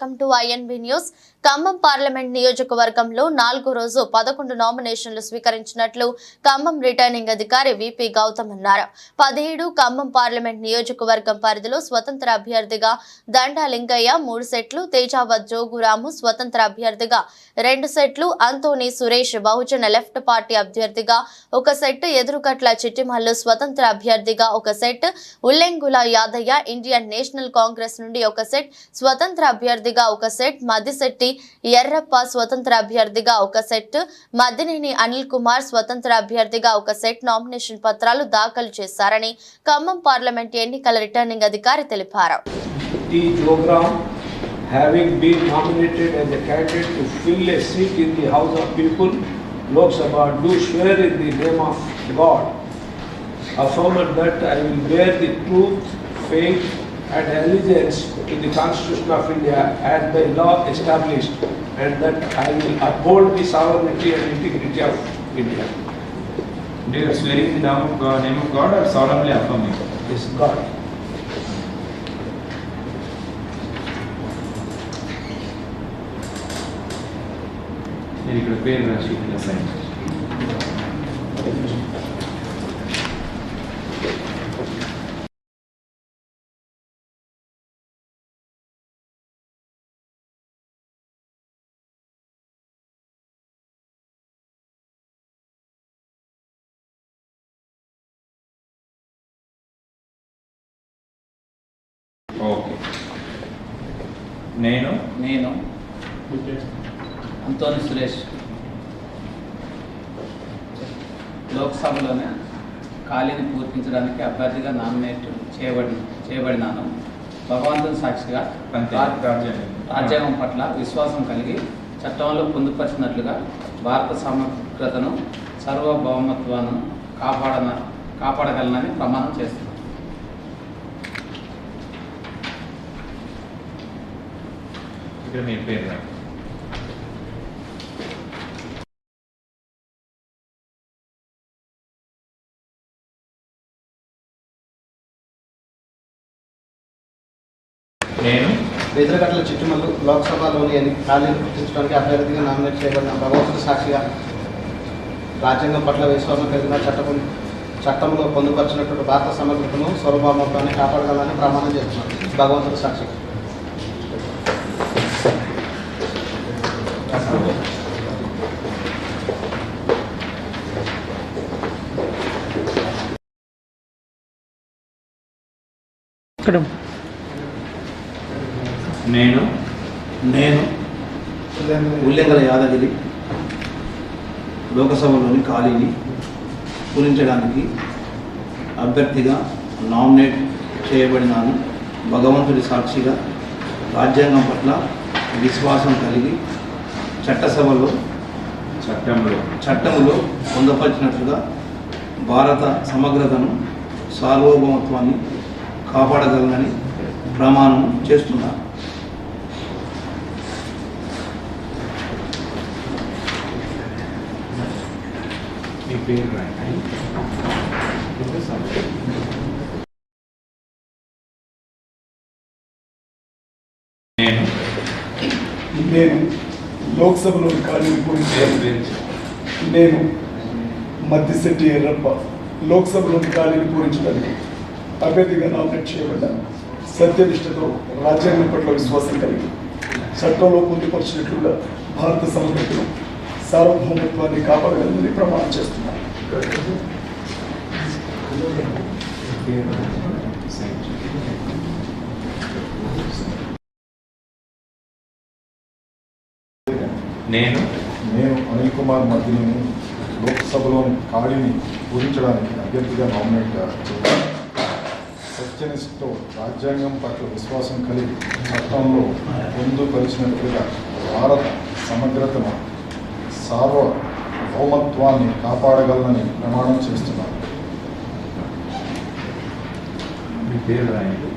Welcome to INB news Khammam parliament నియోజకవర్గంలో నాలుగో రోజు పదకొండు నామినేషన్లు స్వీకరించినట్లు ఖమ్మం రిటర్నింగ్ అధికారి విపి గౌతమ్ అన్నారు. పదిహేడు ఖమ్మం పార్లమెంట్ నియోజకవర్గం పరిధిలో స్వతంత్ర అభ్యర్థిగా దండా లింగయ్య మూడు సెట్లు తేజావత్ జోగురాము స్వతంత్ర అభ్యర్థిగా రెండు సెట్లు అంతోని సురేష్ బహుజన లెఫ్ట్ పార్టీ అభ్యర్థిగా ఒక సెట్ ఎదురుకట్ల చిట్టిమల్లు స్వతంత్ర అభ్యర్థిగా ఒక set Ullengula Yadaiah Indian National Congress నుండి ఒక సెట్ స్వతంత్ర అభ్యర్థి అభ్యర్థిగా ఒక సెట్ మద్దిశెట్టి ఎర్రప్ప స్వతంత్ర అభ్యర్థిగా ఒక సెట్ మద్దినేని అనిల్ కుమార్ స్వతంత్ర అభ్యర్థిగా ఒక సెట్ నామినేషన్ పత్రాలు దాఖలు చేశారని ఖమ్మం పార్లమెంట్ ఎన్నికల రిటర్నింగ్ అధికారి తెలిపారు having been nominated as a candidate to fill a seat in the House of People, Lok Sabha, do swear in the name of God, affirm that I will bear the truth, faith, and allegiance to the Constitution of India as by law established, and that I will uphold the sovereignty and integrity of India. Do you swear in the name of God, name of God or solemnly affirming? Yes, God. మీరు ఇక్కడ పేరు రాసి ఇక్కడ sign నేను? నేను. అంతోని సురేష్. లోక్సభలోనే ఖాళీని పూర్తించడానికి అభ్యర్థిగా nominate చేయబడి చేయబడినాను. భగవంతుని సాక్షిగా రాజ్యాంగం. రాజ్యాంగం పట్ల విశ్వాసం కలిగి చట్టంలో పొందుపరిచినట్లుగా భారత సమగ్రతను సార్వభౌమత్వాన్ని కాపాడన కాపాడగలనని ప్రమాణం చేస్తున్నాను. ఇక్కడ మీ పేరు నేను? బెదిరగట్ల చిట్టుమల్లు లోక్సభలోని ఎన్ని ఖాళీలు గుర్తించడానికి అభ్యర్థిగా నామినేట్ చేయబడిన భగవంతుడు సాక్షిగా రాజ్యాంగం పట్ల విశ్వాసం కలిగిన చట్టం చట్టంలో పొందుపరిచినటువంటి భారత సమగ్రతను స్వరభావంతాన్ని కాపాడగలని ప్రమాణం చేస్తున్నాను. భగవంతుడు సాక్షిగా. నేను నేను ఉల్లేఖల యాదగిరి లోకసభలోని ఖాళీని పూరించడానికి అభ్యర్థిగా నామినేట్ చేయబడినాను. భగవంతుడి సాక్షిగా రాజ్యాంగం పట్ల విశ్వాసం కలిగి చట్టసభలో చట్టంలో. చట్టములో పొందపరిచినట్లుగా భారత సమగ్రతను సార్వభౌమత్వాన్ని కాపాడగలనని ప్రమాణం చేస్తున్నాను నేను. నేను లోక్సభలోని ఖాళీని పూరించాను పేరు నేను మద్దిశెట్టి ఎర్రప్ప. లోక్సభలోని ఖాళీని పూరించడానికి అభ్యర్థిగా నామినేట్ చేయబడ్డాను సత్యనిష్టతో రాజ్యాంగం పట్ల విశ్వాసం కలిగి చట్టంలో పొందుపరిచినట్లుగా భారత సమగ్రతను సార్వభౌమత్వాన్ని కాపాడగలదని ప్రమాణం చేస్తున్నాను నేను నేను అనిల్ కుమార్ మద్దిని లోక్సభలోని ఖాళీని పూరించడానికి అభ్యర్థిగా నామినేట్ చేశాను సత్యనిష్టతో రాజ్యాంగం పట్ల విశ్వాసం కలిగి చట్టంలో పొందుపరిచినట్లుగా భారత సమగ్రతను సార్వభౌమత్వాన్ని కాపాడగలనని ప్రమాణం చేస్తున్నాను మీ పేరు రాయండి.